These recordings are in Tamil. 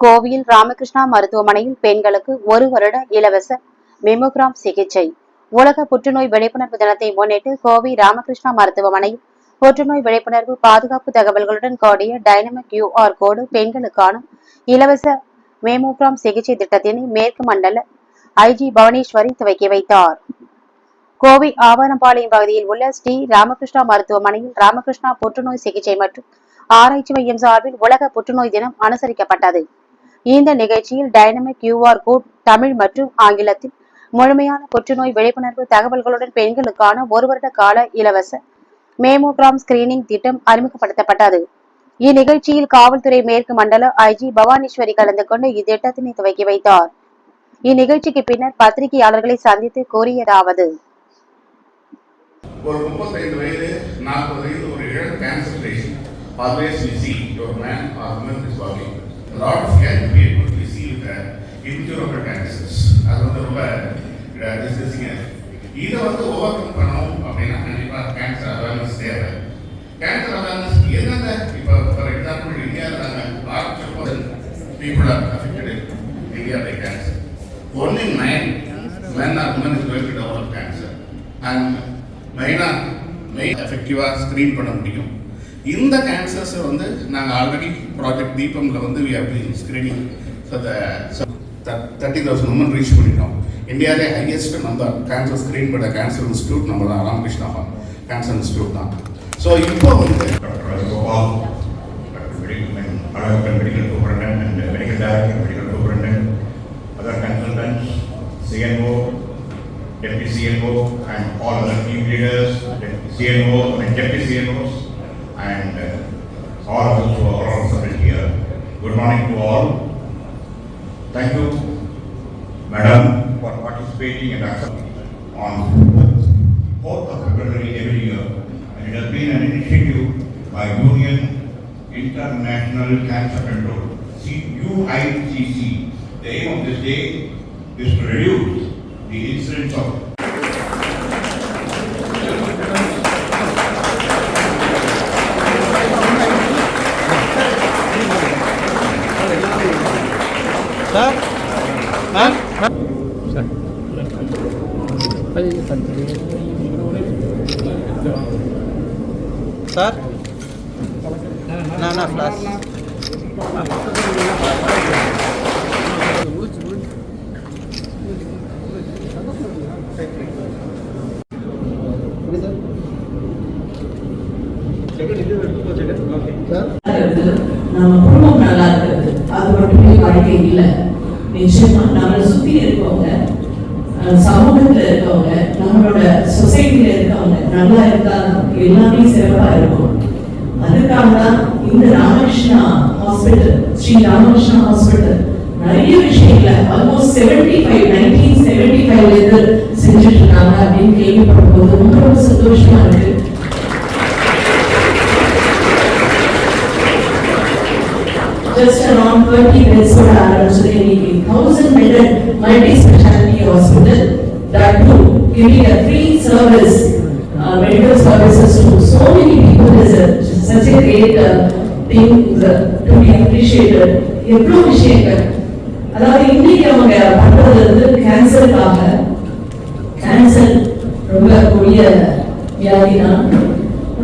கோவையில் ராமகிருஷ்ணா மருத்துவமனையில் பெண்களுக்கு ஒரு வருட இலவச மெமோகிராம் சிகிச்சை. உலக புற்றுநோய் விழிப்புணர்வு தினத்தை முன்னிட்டு கோவை ராமகிருஷ்ணா மருத்துவமனையில் புற்றுநோய் விழிப்புணர்வு பாதுகாப்பு தகவல்களுடன் கூடிய டைனமிக் யூஆர் கோடு பெண்களுக்கான இலவச மெமோகிராம் சிகிச்சை திட்டத்தினை மேற்கு மண்டல ஐஜி பவனேஸ்வரி துவக்கி வைத்தார். கோவை ஆவரம்பாளையம் பகுதியில் உள்ள ஸ்ரீ ராமகிருஷ்ணா மருத்துவமனையில் ராமகிருஷ்ணா புற்றுநோய் சிகிச்சை மற்றும் ஆராய்ச்சி மையம் சார்பில் உலக புற்றுநோய் தினம் அனுசரிக்கப்பட்டது. இந்த நிகழ்ச்சியில் டைனமிக் கியூஆர் கோட் தமிழ் மற்றும் ஆங்கிலத்தில் முழுமையான புற்றுநோய் விழிப்புணர்வு தகவல்களுடன் பெண்களுக்கான ஒரு வருட கால இலவச மேமோகிராம் ஸ்கிரீனிங் திட்டம் அறிமுகப்படுத்தப்பட்டது. இந்நிகழ்ச்சியில் காவல்துறை மேற்கு மண்டல ஐஜி பவானீஸ்வரி கலந்து கொண்டு இத்திட்டத்தினை துவக்கி வைத்தார். இந்நிகழ்ச்சிக்கு பின்னர் பத்திரிகையாளர்களை சந்தித்து கூறியதாவது. ஒரு முப்பத்தைந்து வயது நாற்பது வயது ஒரு இளம் cancer patient always we see your men or women is walking lot of young people we see with cancers அது வந்து ரொம்ப டிஸ்கஸிங்க இதை வந்து ஓவர் கம் பண்ணணும் அப்படின்னா கண்டிப்பாக கேன்சர் அவேர்னஸ் தேவை. கேன்சர் அவேர்னஸ் என்னென்ன இப்போ ஃபார் எக்ஸாம்பிள் இந்தியாவில் நாங்கள் ஆரம்பிச்சப்போ people are affected India by cancer only nine men or women is going to develop cancer and மெயினாக மெயின் எஃபெக்டிவாக ஸ்க்ரீன் பண்ண முடியும். இந்த கேன்சர்ஸை வந்து நாங்கள் ஆல்ரெடி ப்ராஜெக்ட் தீபமில் வந்து we are be screening for the thirty thousand women reach பண்ணிட்டோம் இந்தியாவிலே ஹையஸ்ட் நம்பர் கேன்சர் ஸ்க்ரீன் பண்ண கேன்சர் இன்ஸ்டியூட் நம்ம தான் ராமகிருஷ்ணா கேன்சர் இன்ஸ்டியூட் தான் ஸோ இப்போ வந்து Alagappan medical superintendent and medical director medical superintendent other consultant CNO deputy CNO and all CNO and deputy CNOs and uh, all of those who are assembled here. Good morning to all. Thank you, Madam, for participating and accepting on 4th of February every year. And it has been an initiative by Union International Cancer Control, UICC. The aim of this day is to reduce the incidence of sir? நான் ஃப்ளாஷ் இருக்கிறது நம்ம குடும்பம் நல்லா இருக்கிறது. அது மட்டுமே வாழ்க்கை இல்லை. நிச்சயமா நம்மளை சுத்தி இருக்கவங்க அஹ், சமூகத்துல இருக்கவங்க நம்மளோட சொசைட்டில இருக்கவங்க நல்லா இருந்தா எல்லாமே சிறப்பா இருக்கும் அதுக்காக தான் இந்த ராமகிருஷ்ணா ஹாஸ்பிட்டல் ஸ்ரீ ராமகிருஷ்ணா ஹாஸ்பிட்டல் நிறைய விஷயங்களை almost seventy five nineteen seventy ஃபைவ்ல இருந்து செஞ்சுட்டு இருக்காங்க அப்படின்னு கேள்விப்படும் போது ரொம்ப ரொம்ப சந்தோஷமா இருக்கு. Just around 30 beds would ஆரம்பிச்சது இன்னைக்கு 1000 bedded multi specialty hospital that too giving a free service uh, medical services to so many people. Is a, such a great uh, thing to be appreciated எவ்வளோ விஷயங்கள்? அதாவது இன்னைக்கு அவங்க பண்றது வந்து கேன்சருக்காக கேன்சர் ரொம்ப கொடிய வியாதி தான்.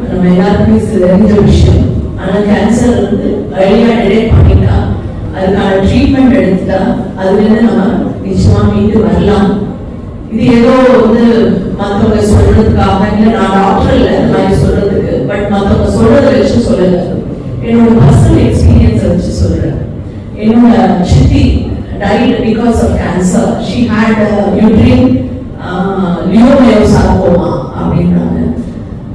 நம்ம எல்லாருக்குமே தெரிஞ்ச விஷயம். ஆனால் கேன்சர் வந்து early-ஆ பண்ணிட்டா அதுக்கான ட்ரீட்மெண்ட் எடுத்துட்டா அதுலேருந்து நம்ம நிச்சயமா மீண்டு வரலாம். இது ஏதோ வந்து மற்றவங்க சொல்றதுக்காக இல்லை நான் டாக்டர் இல்லை இந்த மாதிரி சொல்றதுக்கு பட் மற்றவங்க சொல்றதை வச்சு சொல்லுங்க என்னோட பர்சனல் எக்ஸ்பீரியன்ஸ் வச்சு சொல்கிறேன் என்னோட சித்தி died because of cancer she had uterine uterine uh, அப்படின்றாங்க.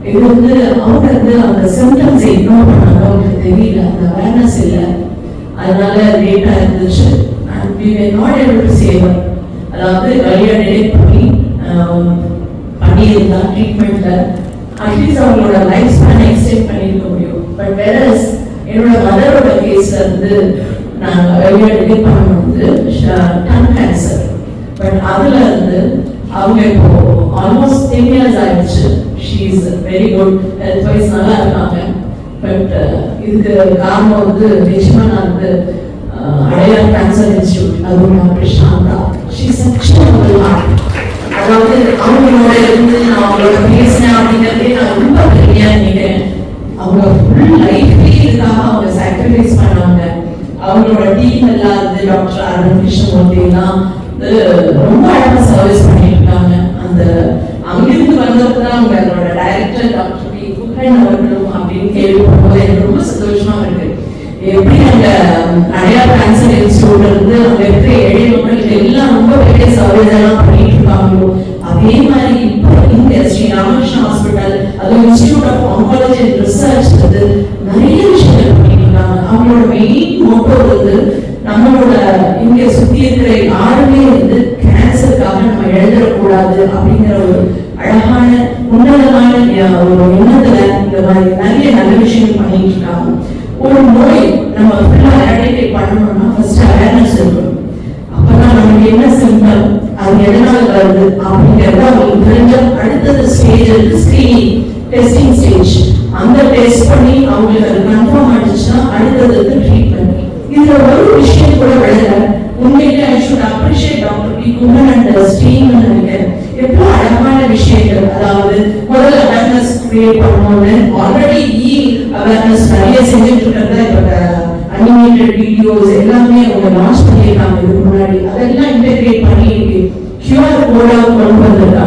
இது வந்து அவங்க வந்து அந்த சிம்டம்ஸ் இக்னோர் பண்ணாங்க அவங்களுக்கு தெரியல. அந்த அவேர்னஸ் இல்லை. அதனால லேட்டாக இருந்துச்சு. And we were not able to save அதாவது வழியாக டிடெக்ட் பண்ணி பண்ணியிருந்தா ட்ரீட்மெண்ட்டில் அட்லீஸ்ட் அவங்களோட லைஃப் ஸ்பேன் எக்ஸ்டெண்ட் பண்ணியிருக்க முடியும். பட் வேற என்னோட மதரோட கேஸ் வந்து நாங்கள் வழியா வந்து டன் கேன்சர் பட் அதுல இருந்து அவங்க இப்போ ஆல்மோஸ்ட் டென் இயர்ஸ் ஆயிடுச்சு. She is very good health wise நல்லா இருக்காங்க. பட் இதுக்கு காரணம் வந்து நிச்சயமா நான் வந்து அடையார் கேன்சர் இன்ஸ்டியூட் அதுவும் டாக்டர் சாந்தா ஷீ அதாவது அவங்களோட இருந்து நான் அவங்களோட பேசினேன் அப்படிங்கிறதே நான் ரொம்ப பெரிய நினைக்கிறேன். அவங்க ஃபுல் லைஃபே இதுக்காக அவங்க சாக்ரிஃபைஸ் பண்ணாங்க. அவங்களோட டீம் எல்லாம் டாக்டர் அருண் கிருஷ்ணமூர்த்தி எல்லாம் ரொம்ப சர்வீஸ் பண்ணிட்டு அந்த அங்கிருந்து வந்தவங்க தான் அவங்க அதோட டைரக்டர் டாக்டர் பி குகன் அவர்களும் அப்படின்னு கேள்விப்படும்போது எனக்கு ரொம்ப சந்தோஷமா இருக்கு. எப்படி அந்த அடையார் கேன்சர் இன்ஸ்டியூட்ல இருந்து அங்க இருக்கிற ஏழை மக்களுக்கு எல்லாம் ரொம்ப பெரிய சர்வீஸ் எல்லாம் institute of oncology and research வந்து நிறைய விஷயங்கள் பண்ணிட்டு இருக்காங்க அவங்களோட மெயின் மோட்டோ வந்து நம்மளோட இங்க சுத்தி இருக்கிற யாருமே வந்து கேன்சருக்காக நம்ம எழுதக்கூடாது அப்படிங்கிற ஒரு அழகான உன்னதமான ஒரு எண்ணத்துல இந்த மாதிரி நிறைய நல்ல விஷயங்கள் பண்ணிட்டு இருக்காங்க ஒரு நோய் நம்ம ஃபுல்லா எரடிகேட் பண்ணணும்னா ஃபர்ஸ்ட் அவேர்னஸ் இருக்கணும். அப்பதான் நமக்கு என்ன சிம்டம் அது எதனால வருது அப்படிங்கறத அவங்களுக்கு தெரிஞ்ச அடுத்தது ஸ்டேஜ் ஸ்கிரீனிங் டெஸ்டிங் ஸ்டேஜ் அந்த டெஸ்ட் பண்ணி அவங்களுக்கு அது கன்ஃபார்ம் ஆயிடுச்சுன்னா அடுத்ததுக்கு ட்ரீட்மெண்ட் இதுல ஒரு விஷயம் கூட விடல உண்மையிலே I should appreciate doctor P Kuman and steam நினைக்கிறேன். எவ்வளவு அழகான விஷயங்கள். அதாவது முதல் அவேர்னஸ் கிரியேட் பண்ணணும்னு ஆல்ரெடி இ அவேர்னஸ் நிறைய செஞ்சுட்டு இருக்கிறத இப்போ அனிமேட்டட் வீடியோஸ் எல்லாமே அவங்க லான்ச் பண்ணியிருக்காங்க இதுக்கு முன்னாடி. அதெல்லாம் இன்டெகிரேட் பண்ணி கியூஆர் கோடாக கொண்டு வந்திருக்காங்க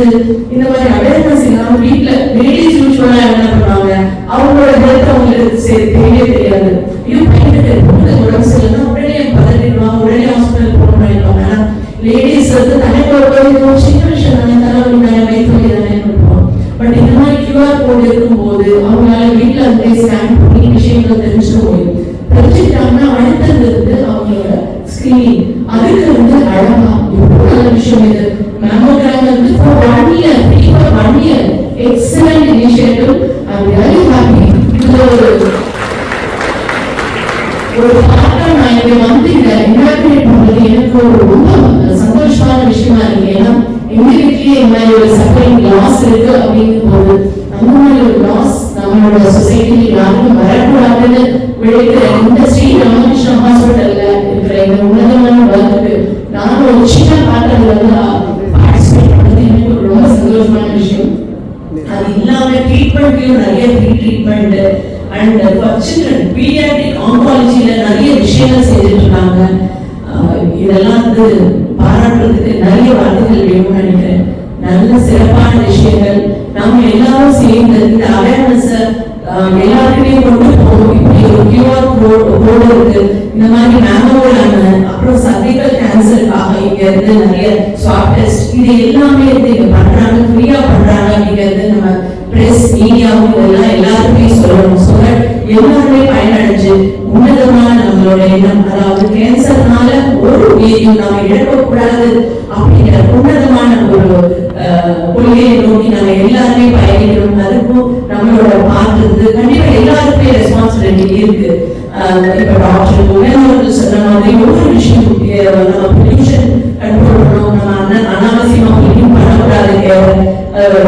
வந்து இந்த மாதிரி அவேர்னஸ் இல்லாம வீட்டுல லேடிஸ் யூஸ்வலா என்ன பண்ணுவாங்க? அவங்களோட ஹெல்த் அவங்களுக்கு சரி தெரிய தெரியாது. ஐயோ பையனுக்கு பொண்ணு உடம்பு சரியில்லைன்னா உடனே பதறிடுவாங்க. உடனே ஹாஸ்பிட்டல் போகணும் ஆனா லேடிஸ் வந்து தலைக்கு ஒரு சின்ன விஷயம் தானே. தலைவலி தானே வயிற்று தானே பண்ணுவோம் பட் இந்த மாதிரி கியூஆர் கோட் இருக்கும்போது அவங்களால லாஸ் இருக்கு அப்படிங்கும் போது அந்த மாதிரி ஒரு லாஸ் நம்மளோட சொசைட்டில யாருக்கும் வரக்கூடாதுன்னு விளைவிக்கிற இந்த ஸ்ரீ ராமகிருஷ்ண ஹாஸ்பிட்டல்ல இருக்கிற இந்த உன்னதமான ஒர்க்கு நான் ஒரு சின்ன பாட்டில் வந்து பார்ட்டிசிபேட் பண்ணது. எனக்கு ரொம்ப சந்தோஷமான விஷயம். அது இல்லாம ட்ரீட்மெண்ட்லயும் நிறைய free treatment and for children paediatric ஆங்காலஜில நிறைய விஷயங்கள் செஞ்சுட்டு இருக்காங்க. இதெல்லாம் வந்து பாராட்டுறதுக்கு நிறைய வார்த்தைகள் வேணும்னு நினைக்கிறேன். நல்ல சிறப்பான விஷயங்கள். நம்ம எல்லாரும் சேர்ந்து இந்த அவேர்னஸ் எல்லாருக்குமே கொண்டு போகும். இப்படி ஒரு கியூஆர் கோடு இருக்கு. இந்த மாதிரி மேமோகிராம் அப்புறம் சர்வைக்கல் கேன்சருக்காக இங்க இருந்து நிறைய ஸ்வாப் டெஸ்ட் இது எல்லாமே இருந்து இங்க பண்றாங்க. ஃப்ரீயா பண்றாங்க. அப்படிங்கிறது நம்ம பிரஸ் மீடியாவும் இதெல்லாம் எல்லாருக்குமே சொல்லணும். சொல்ல எல்லாருமே பயனடைஞ்சு உன்னதமான நம்மளோட எண்ணம் அதாவது கேன்சர்னால ஒரு உயிரையும் நாம இழக்கக்கூடாது அப்படிங்கிற உன்னதமான ஒரு கொள்கையை நோக்கி நம்ம எல்லாருமே பயணிக்கணும். அதுக்கும் நம்மளோட பார்ட் இருக்கு. கண்டிப்பா எல்லாருக்குமே ரெஸ்பான்சிபிலிட்டி இருக்கு. அஹ், இப்ப டாக்டர் உணர்வு சொன்ன மாதிரி ஒவ்வொரு விஷயம் நம்ம பொல்யூஷன் கண்ட்ரோல் பண்ணணும் நம்ம அன- அனாவசியமா பொல்யூட் பண்ணக்கூடாது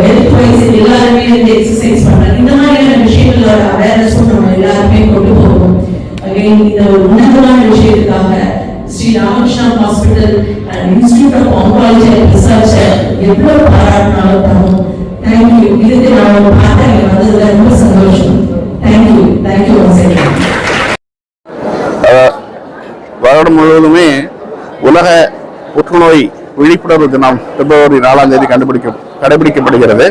ஹெல்த் வைஸ் எல்லாருமே வந்து எக்ஸசைஸ் பண்றாங்க இந்த மாதிரியான விஷயங்களோட அவேர்னஸும் நம்ம எல்லாருமே கொண்டு போகணும். இந்த ஒரு உன்னதமான விஷயத்துக்காக Shri Ramakrishna hospital and institute of oncology and research எவ்வளவு பாராட்டினாலும் தரும். தேங்க்யூ இதுக்கு நான் பார்த்தேன். வந்ததுல ரொம்ப சந்தோஷம். தேங்க்யூ தேங்க்யூ வருடம் முழுவதுமே உலக புற்றுநோய் விழிப்புணர்வு தினம் பிப்ரவரி நாலாம் தேதி கண்டுபிடிக்க கடைபிடிக்கப்படுகிறது.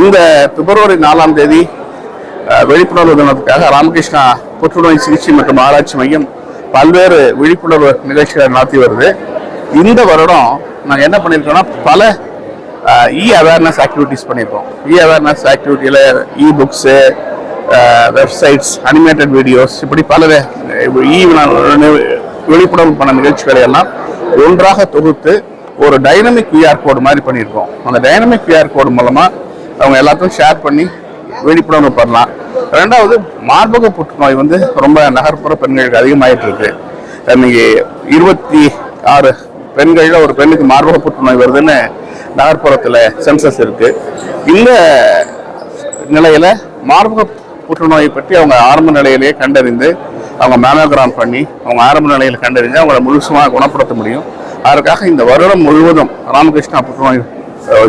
இந்த பிப்ரவரி நாலாம் தேதி விழிப்புணர்வு தினத்துக்காக ராமகிருஷ்ணா புற்றுநோய் சிகிச்சை மற்றும் ஆராய்ச்சி மையம் பல்வேறு விழிப்புணர்வு நிகழ்ச்சிகளை நடத்தி வருது. இந்த வருடம் நாங்கள் என்ன பண்ணியிருக்கோம்னா பல இ அவேர்னஸ் ஆக்டிவிட்டீஸ் பண்ணியிருக்கோம். இ அவேர்னஸ் ஆக்டிவிட்டியில் இ புக்ஸு வெப்சைட்ஸ் அனிமேட்டட் வீடியோஸ் இப்படி பல இ e-, விழிப்புணர்வு பண்ண நிகழ்ச்சிகளை எல்லாம் ஒன்றாக தொகுத்து ஒரு டைனமிக் கியூஆர் கோடு மாதிரி பண்ணியிருக்கோம். அந்த டைனமிக் கியூஆர் கோடு மூலமாக அவங்க எல்லாத்தையும் ஷேர் பண்ணி விழிப்புணர்வு பண்ணலாம். ரெண்டாவது மார்பக புற்றுநோய் வந்து ரொம்ப நகர்ப்புற பெண்களுக்கு அதிகமாயிட்டு இருக்கு. இன்னைக்கு இருபத்தி ஆறு பெண்களில் ஒரு பெண்ணுக்கு மார்பக புற்றுநோய் வருதுன்னு நகர்ப்புறத்தில் சென்சஸ் இருக்கு. இந்த நிலையில மார்பக புற்றுநோயை பற்றி அவங்க ஆரம்ப நிலையிலேயே கண்டறிந்து அவங்க மேமோகிராம் பண்ணி அவங்க ஆரம்ப நிலையில் கண்டறிந்து அவங்கள முழுசுமாக குணப்படுத்த முடியும். அதற்காக இந்த வருடம் முழுவதும் ராமகிருஷ்ணா புற்றுநோய்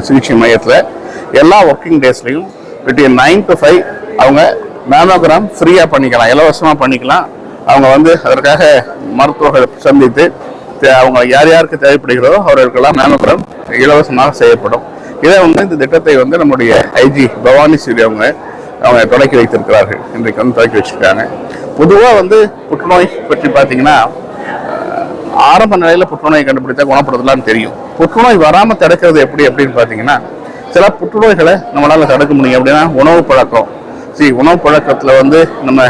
சிகிச்சை மையத்தில் எல்லா ஒர்க்கிங் டேஸ்லையும் பிட்வீன் நைன் டு ஃபைவ் அவங்க மேமோகிராம் ஃப்ரீயாக பண்ணிக்கலாம். இலவசமாக பண்ணிக்கலாம். அவங்க வந்து அதற்காக மருத்துவர்களை சந்தித்து தே- அவங்க யார் யாருக்கு தேவைப்படுகிறதோ அவர்களுக்கெல்லாம் மேமோகிராம் இலவசமாக செய்யப்படும். இதை வந்து இந்த திட்டத்தை வந்து நம்முடைய ஐஜி பவானி ஸ்ரீ அவங்க அவங்க தொடக்கி வைத்திருக்கிறார்கள். இன்றைக்கு வந்து தொடக்கி வச்சிருக்காங்க. பொதுவாக வந்து புற்றுநோய் பற்றி பார்த்தீங்கன்னா ஆரம்ப நிலையில் புற்றுநோயை கண்டுபிடித்தா குணப்படுத்தலாம்னு தெரியும். புற்றுநோய் வராமல் தடுக்கிறது எப்படி அப்படின்னு பார்த்தீங்கன்னா சில புற்றுநோய்களை நம்மளால் தடுக்க முடியும். அப்படின்னா உணவு பழக்கம். சரி உணவு பழக்கத்தில் வந்து நம்ம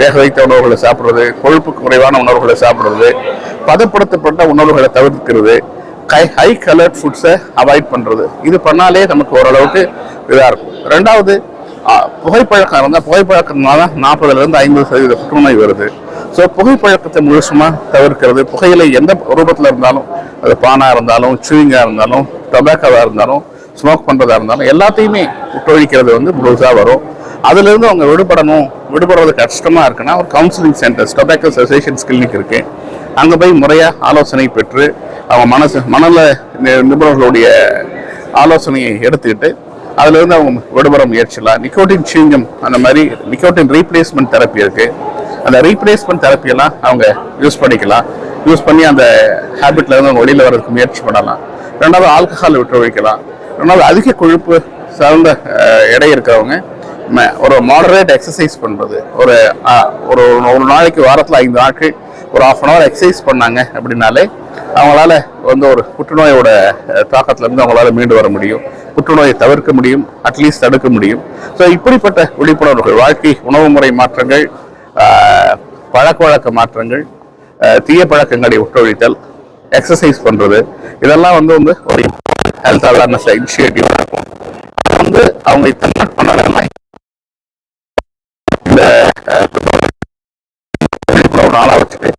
வேக வைத்த உணவுகளை சாப்பிட்றது கொழுப்பு குறைவான உணவுகளை சாப்பிட்றது பதப்படுத்தப்பட்ட உணவுகளை தவிர்க்கிறது கை ஹை கலர்ட் ஃபுட்ஸை அவாய்ட் பண்ணுறது இது பண்ணாலே நமக்கு ஓரளவுக்கு இதாக இருக்கும். ரெண்டாவது புகைப்பழக்கம் இருந்தால் புகைப்பழக்கத்தினால நாற்பதுலேருந்து ஐம்பது சதவீத புற்றுநோய் வருது. ஸோ புகைப்பழக்கத்தை முழுசுமாக தவிர்க்கிறது புகையில எந்த ரூபத்தில் இருந்தாலும் அது பானாக இருந்தாலும் சூயிங்காக இருந்தாலும் டொபாக்கோவாக இருந்தாலும் ஸ்மோக் பண்ணுறதா இருந்தாலும் எல்லாத்தையுமே விட்டொழிக்கிறது வந்து முழுசாக வரும். அதுலேருந்து அவங்க விடுபடணும். விடுபடுறது கஷ்டமாக இருக்குன்னா ஒரு counselling centres tobacco associations clinic இருக்குது அங்கே போய் முறையாக ஆலோசனை பெற்று அவங்க மனசு மனநல நிபுணர்களுடைய ஆலோசனையை எடுத்துக்கிட்டு அதுலேருந்து அவங்க விடுபட முயற்சிலாம். நிக்கோட்டின் சீங்கம் அந்த மாதிரி நிக்கோட்டின் ரீப்ளேஸ்மெண்ட் தெரப்பி இருக்குது அந்த ரீப்ளேஸ்மெண்ட் தெரப்பியெல்லாம் அவங்க யூஸ் பண்ணிக்கலாம். யூஸ் பண்ணி அந்த ஹேபிட்லேருந்து அவங்க வெளியில் வர்றதுக்கு முயற்சி பண்ணலாம். ரெண்டாவது ஆல்கஹால் விட்டு வைக்கலாம் ரெண்டாவது அதிக கொழுப்பு சார்ந்த எடை இருக்கிறவங்க ஒரு மாடரேட் எக்ஸசைஸ் பண்ணுறது ஒரு ஒரு ஒரு நாளைக்கு வாரத்தில் ஐந்து நாட்கள் ஒரு ஆஃப் அன் ஹவர் எக்ஸசைஸ் பண்ணாங்க அப்படின்னாலே அவங்களால வந்து ஒரு புற்றுநோயோட அஹ், அவங்களால மீண்டு வர முடியும். புற்றுநோயை தவிர்க்க முடியும் அட்லீஸ்ட் தடுக்க முடியும். ஸோ இப்படிப்பட்ட விழிப்புணர்வுகள் வாழ்க்கை உணவு முறை மாற்றங்கள் பழக்க வழக்க மாற்றங்கள் தீய பழக்கங்களை ஒட்டொழித்தல் எக்ஸசைஸ் பண்ணுறது இதெல்லாம் வந்து வந்து ஒரு ஹெல்த் அவேர்னஸ் இனிஷியேட்டிவ் இருக்கும். வந்து அவங்க இத்தனை பண்ணலாம் இந்த வச்சுட்டு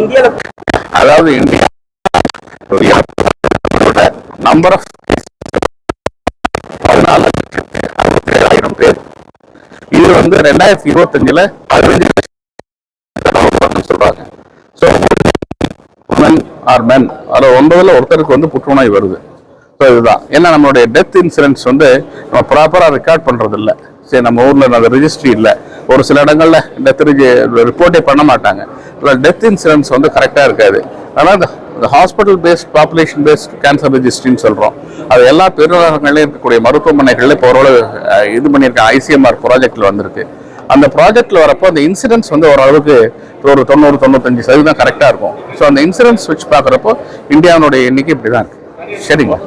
இந்தியாவில் அதாவது இந்தியா நம்பர் ஆஃப் பதினாலு லட்சத்து அறுபத்தி ஏழாயிரம் பேர். இது வந்து ரெண்டாயிரத்தி இருபத்தஞ்சுல பதினஞ்சு லட்சம் சொல்றாங்க. ஸோ உமன் ஆர் மென் அதில் ஒன்பதுல ஒருத்தருக்கு வந்து புற்றுநோய் வருது. ஸோ இதுதான். ஏன்னா நம்மளுடைய டெத் இன்சூரன்ஸ் வந்து நம்ம ப்ராப்பராக ரெக்கார்ட் பண்ணுறது இல்லை சரி நம்ம ஊரில் அந்த ரிஜிஸ்ட்ரி இல்லை. ஒரு சில இடங்களில் டெத் ரிப்போர்ட்டே பண்ண மாட்டாங்க. டெத் இன்சூரன்ஸ் வந்து கரெக்டாக இருக்காது. அதனால் இந்த இந்த hospital based population based cancer ரெஜிஸ்ட்ரின்னு சொல்கிறோம் அது எல்லா பெருநகரங்களையும் இருக்கக்கூடிய மருத்துவமனைகளில் இப்போ ஓரளவு இது பண்ணியிருக்க ஐசிஎம்ஆர் ப்ராஜெக்டில் வந்திருக்கு. அந்த ப்ராஜெக்டில் வரப்போ அந்த இன்சூரன்ஸ் வந்து ஓரளவுக்கு ஒரு தொண்ணூறு தொண்ணூத்தஞ்சு சதவீதம் கரெக்டாக இருக்கும். ஸோ அந்த இன்சூரன்ஸ் வச்சு பார்க்குறப்போ இந்தியாவினுடைய எண்ணிக்கை இப்படி தான் இருக்குது சரிங்களா